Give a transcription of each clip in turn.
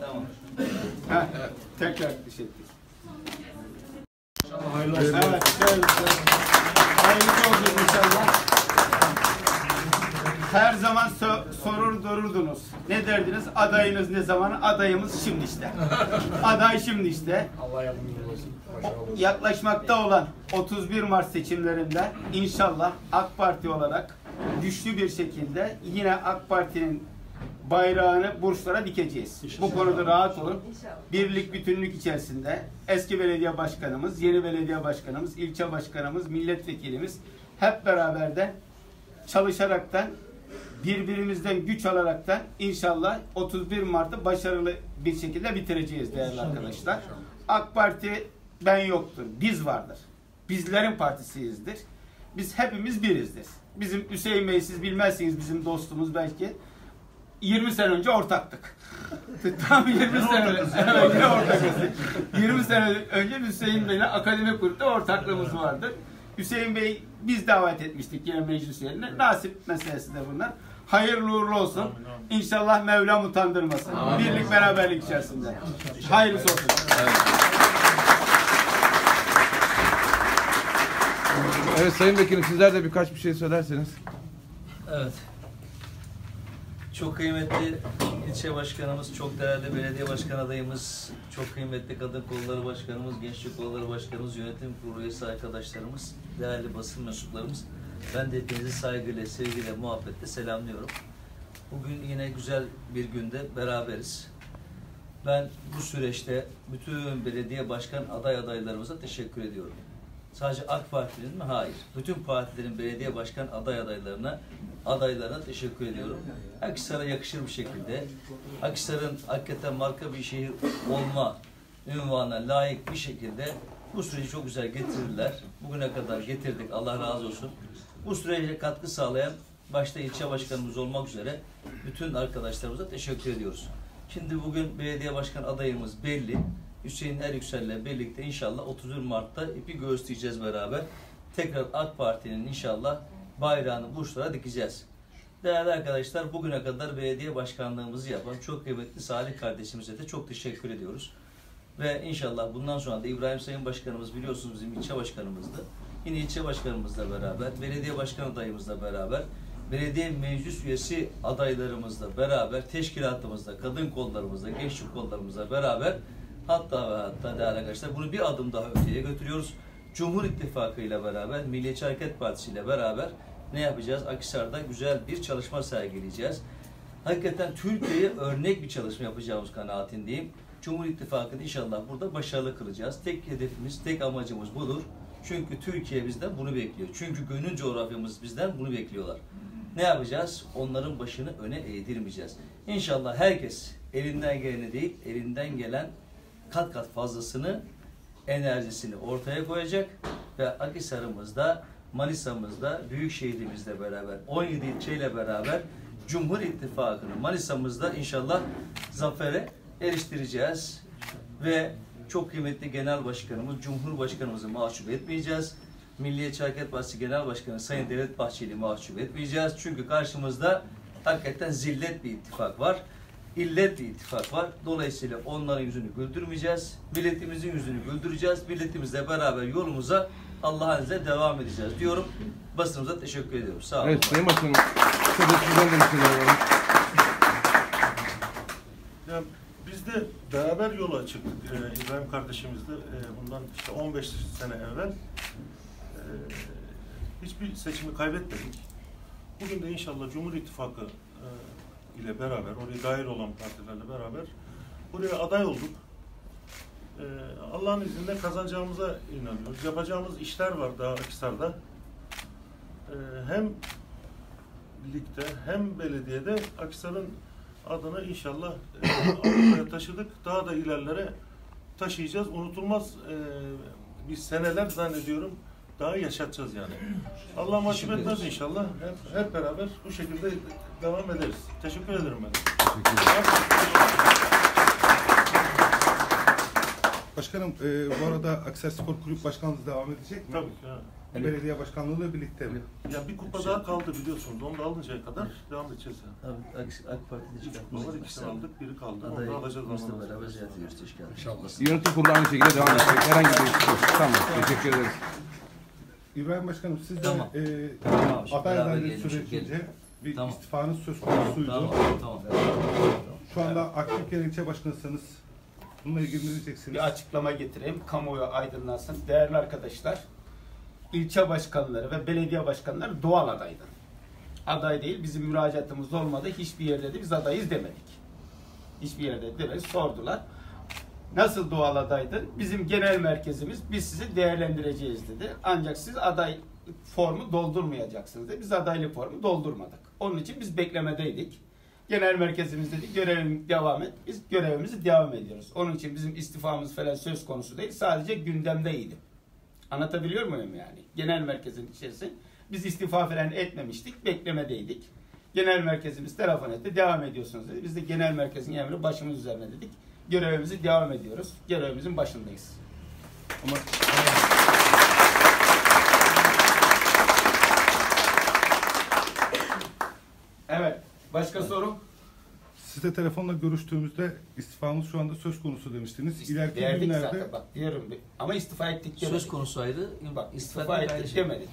Tamam. Ha, tekrar teşekkür. Hayırlı olsun. Evet, evet. Hayırlı olsun inşallah. Her zaman so- sorur dururdunuz. Ne derdiniz? Adayınız ne zaman? Adayımız şimdi işte. Aday şimdi işte. Allah yardımcınız olsun. Olsun. Yaklaşmakta olan 31 Mart seçimlerinde inşallah AK Parti olarak güçlü bir şekilde yine AK Parti'nin bayrağını burçlara dikeceğiz. Bu konuda rahat olun. Birlik bütünlük içerisinde eski belediye başkanımız, yeni belediye başkanımız, ilçe başkanımız, milletvekilimiz hep beraber de çalışaraktan birbirimizden güç alaraktan inşallah 31 Mart'ı başarılı bir şekilde bitireceğiz değerli arkadaşlar. AK Parti ben yoktur, biz vardır. Bizlerin partisiyizdir. Biz hepimiz birizdir. Bizim Hüseyin Bey siz bilmezsiniz bizim dostumuz belki. 20 sene önce ortaktık. Tam 20 sene önce ortakız. 20 sene önce Hüseyin Bey'le akademi kurdu ortaklığımız vardı. Hüseyin Bey biz davet etmiştik yine meclis üyelerine. Nasip meselesi de bunlar. Hayırlı uğurlu olsun. İnşallah Mevlam utandırmasın. Birlik beraberlik içerisinde. Hayırlısı olsun. Evet Sayın Vekilim sizler de birkaç bir şey söylerseniz. Evet. Çok kıymetli ilçe başkanımız, çok değerli belediye başkan adayımız, çok kıymetli kadın kolları başkanımız, gençlik kolları başkanımız, yönetim kurulu üyesi arkadaşlarımız, değerli basın mensuplarımız. Ben de hepinizi saygıyla, sevgiyle, muhabbetle selamlıyorum. Bugün yine güzel bir günde beraberiz. Ben bu süreçte bütün belediye başkan aday adaylarımıza teşekkür ediyorum. Sadece AK Parti'nin mi? Hayır. Bütün partilerin belediye başkan aday adaylarına, adaylarına teşekkür ediyorum. Akhisar'a yakışır bir şekilde, Akhisar'ın hakikaten marka bir şehir olma ünvanına layık bir şekilde bu süreci çok güzel getirdiler. Bugüne kadar getirdik. Allah razı olsun. Bu sürece katkı sağlayan başta ilçe başkanımız olmak üzere bütün arkadaşlarımıza teşekkür ediyoruz. Şimdi bugün belediye başkan adayımız belli. Hüseyin Eryüksel'le birlikte inşallah 31 Mart'ta ipi göğüsleyeceğiz beraber. Tekrar AK Parti'nin inşallah bayrağını burçlara dikeceğiz. Değerli arkadaşlar bugüne kadar belediye başkanlığımızı yapan çok kıymetli Salih kardeşimize de çok teşekkür ediyoruz. Ve inşallah bundan sonra da İbrahim Sayın Başkanımız biliyorsunuz bizim ilçe başkanımızdı. Yine ilçe başkanımızla beraber, belediye başkan adayımızla beraber, belediye meclis üyesi adaylarımızla beraber, teşkilatımızla, kadın kollarımızla, gençlik kollarımızla beraber hatta ve hatta değerli arkadaşlar bunu bir adım daha öteye götürüyoruz. Cumhur İttifakı ile beraber, Milliyetçi Hareket Partisi ile beraber ne yapacağız? Akhisar'da güzel bir çalışma sergileyeceğiz. Hakikaten Türkiye'ye örnek bir çalışma yapacağımız kanaatindeyim. Cumhur İttifakı'nı inşallah burada başarılı kılacağız. Tek hedefimiz, tek amacımız budur. Çünkü Türkiye bizden bunu bekliyor. Çünkü gönül coğrafyamız bizden bunu bekliyorlar. Ne yapacağız? Onların başını öne eğdirmeyeceğiz. İnşallah herkes elinden geleni değil, elinden gelen kat kat fazlasını, enerjisini ortaya koyacak ve Akhisar'ımızda, Manisa'mızda, büyük şehrimizle beraber, 17 ilçeyle beraber Cumhur İttifakı'nı Manisa'mızda inşallah zafere eriştireceğiz. Ve çok kıymetli Genel Başkanımız, Cumhurbaşkanımızı mahcup etmeyeceğiz. Milliyetçi Hareket Partisi Genel Başkanı Sayın Devlet Bahçeli'yi mahcup etmeyeceğiz. Çünkü karşımızda hakikaten zillet bir ittifak var. İllet ittifak var. Dolayısıyla onların yüzünü güldürmeyeceğiz. Milletimizin yüzünü güldüreceğiz. Milletimizle beraber yolumuza Allah'ın izniyle devam edeceğiz diyorum. Basınımıza teşekkür ediyorum. Sağ olun. Evet Sayın Başkanım. Kısaca sizden de bir şeyler alalım. Ya biz de beraber yola çıktık ee, İbrahim kardeşimizle e, bundan işte 15 sene evvel e, hiçbir seçimi kaybetmedik. Bugün de inşallah Cumhur İttifakı e, ile beraber, oraya dahil olan partilerle beraber buraya aday olduk. E, Allah'ın izniyle kazanacağımıza inanıyoruz. Yapacağımız işler var daha Akhisar'da. E, hem ligde hem belediyede Akhisar'ın adını inşallah e, taşıdık. Daha da ilerlere taşıyacağız. Unutulmaz e, bir seneler zannediyorum daha yaşatacağız yani. Allah Teşekkür etmez inşallah. Hep, hep beraber bu şekilde devam ederiz. Teşekkür ederim ben. Teşekkür ederim. Başkanım e, bu arada Akser Spor Kulüp Başkanlığı devam edecek mi? Tabii ki. ha. Evet. belediye başkanlığıyla birlikte mi? Ya bir kupa daha kaldı biliyorsunuz. Onu da alıncaya kadar devam edeceğiz. Yani. Abi AK, AK Parti'de Üç çıkartmalar kupalar ikisini aldık. Biri kaldı. Onu da alacağız. Zamanla. beraber ziyaret ediyoruz. Teşekkür ederim. Yönetim kurulu aynı şekilde devam edecek. Herhangi bir değişiklik yok. Tamam. Teşekkür ederiz. İbrahim Başkanım siz de Tamam. e, Tamam, şimdi aday beraber adaylık gelin, sürecince gelin. bir Tamam. istifanız söz konusuydu. Tamam, tamam. Şu anda aktif yer ilçe başkanısınız. Bununla ilgili ne diyeceksiniz? Bir açıklama getireyim. Kamuoyu aydınlansın. Değerli arkadaşlar, ilçe başkanları ve belediye başkanları doğal adaydı. Aday değil, bizim müracaatımız olmadı. Hiçbir yerde de biz adayız demedik. Hiçbir yerde demedik. Sordular. Nasıl doğal adaydın? Bizim genel merkezimiz biz sizi değerlendireceğiz dedi. Ancak siz aday formu doldurmayacaksınız dedi. Biz adaylık formu doldurmadık. Onun için biz beklemedeydik. Genel merkezimiz dedi görevim devam et. Biz görevimizi devam ediyoruz. Onun için bizim istifamız falan söz konusu değil. Sadece gündemdeydi. Anlatabiliyor muyum yani? Genel merkezin içerisi. Biz istifa falan etmemiştik. Beklemedeydik. Genel merkezimiz telefon etti. Devam ediyorsunuz dedi. Biz de genel merkezin emri başımız üzerine dedik. Görevimizi devam ediyoruz. Görevimizin başındayız. Ama Evet. Başka soru? sizle telefonla görüştüğümüzde istifamız şu anda söz konusu demiştiniz. İleriki Verdik günlerde zaten. Bak diyorum. Ama istifa ettik demedik. Söz konusu ayrı. Bak istifa istifa ettik şey. demedik.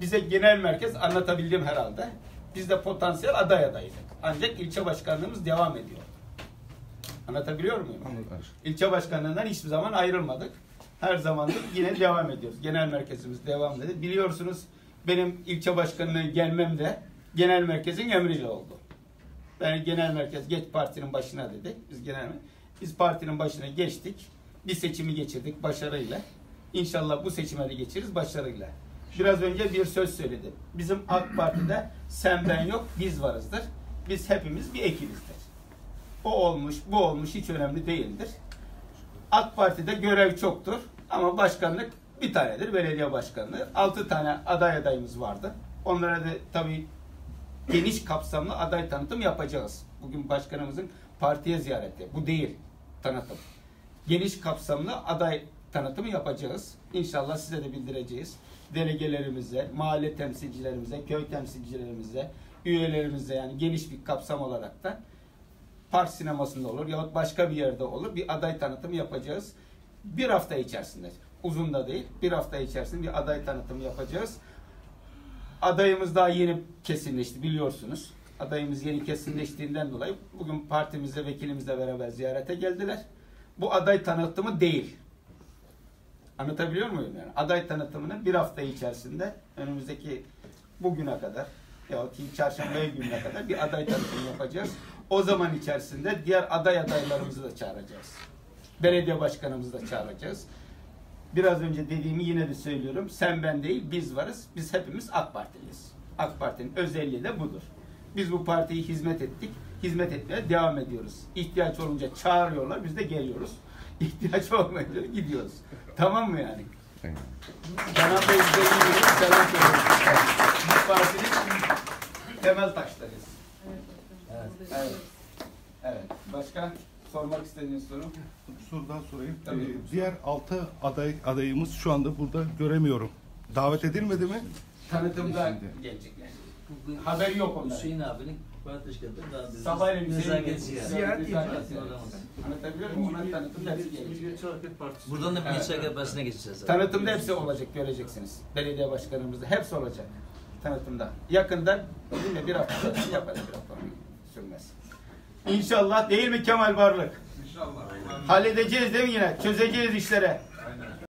Bize genel merkez anlatabildim herhalde. Biz de potansiyel aday adaydık. Ancak ilçe başkanlığımız devam ediyor. Anlatabiliyor muyum? Anladım. İlçe başkanlığından hiçbir zaman ayrılmadık. Her zaman yine devam ediyoruz. Genel merkezimiz devam dedi. Biliyorsunuz benim ilçe başkanlığı gelmem de genel merkezin emriyle oldu. Ben genel merkez geç partinin başına dedi. Biz genel biz partinin başına geçtik. Bir seçimi geçirdik başarıyla. İnşallah bu seçime de geçiririz başarıyla. Biraz önce bir söz söyledim. Bizim AK Parti'de sen ben yok biz varızdır. Biz hepimiz bir ekibizdir. O olmuş, bu olmuş hiç önemli değildir. AK Parti'de görev çoktur ama başkanlık bir tanedir, belediye başkanlığı. Altı tane aday adayımız vardı. Onlara da tabii geniş kapsamlı aday tanıtım yapacağız. Bugün başkanımızın partiye ziyareti. Bu değil tanıtım. Geniş kapsamlı aday tanıtımı yapacağız. İnşallah size de bildireceğiz. Delegelerimize, mahalle temsilcilerimize, köy temsilcilerimize, üyelerimize yani geniş bir kapsam olarak da park sinemasında olur yahut başka bir yerde olur bir aday tanıtımı yapacağız. Bir hafta içerisinde. Uzun da değil. Bir hafta içerisinde bir aday tanıtımı yapacağız. Adayımız daha yeni kesinleşti biliyorsunuz. Adayımız yeni kesinleştiğinden dolayı bugün partimizle vekilimizle beraber ziyarete geldiler. Bu aday tanıtımı değil. Anlatabiliyor muyum yani? Aday tanıtımını bir hafta içerisinde önümüzdeki bugüne kadar yahut ki çarşamba gününe kadar bir aday tanıtımı yapacağız. O zaman içerisinde diğer aday adaylarımızı da çağıracağız. Belediye başkanımızı da çağıracağız. Biraz önce dediğimi yine de söylüyorum. Sen ben değil biz varız. Biz hepimiz AK Partiliyiz. AK Parti'nin özelliği de budur. Biz bu partiyi hizmet ettik. Hizmet etmeye devam ediyoruz. İhtiyaç olunca çağırıyorlar. Biz de geliyoruz. İhtiyaç olmayınca gidiyoruz. Tamam mı yani? Kenan Bey size iyi selam söylüyorum. Bu partinin temel taşlarıyız. Evet. Evet. Başka sormak istediğiniz soru? Bir soru daha sorayım. Tabii. Ee, diğer altı aday adayımız şu anda burada göremiyorum. Davet edilmedi mi? Tanıtımda gelecekler. Haberi yok onların. Hüseyin abinin daha biz Sabahleyin nezaket Bey. ziyaret. Anlatabiliyor muyum? Onlar tanıtımda hepsi gelecek. Buradan da Evet. Milliyetçi Hareket Partisi'ne geçeceğiz. Tanıtımda hepsi olacak göreceksiniz. Belediye başkanımızda hepsi olacak. Tanıtımda. Yakında değil mi? Bir hafta yaparız bir hafta sürmez. İnşallah değil mi Kemal Varlık? İnşallah. Halledeceğiz değil mi yine? Çözeceğiz işlere.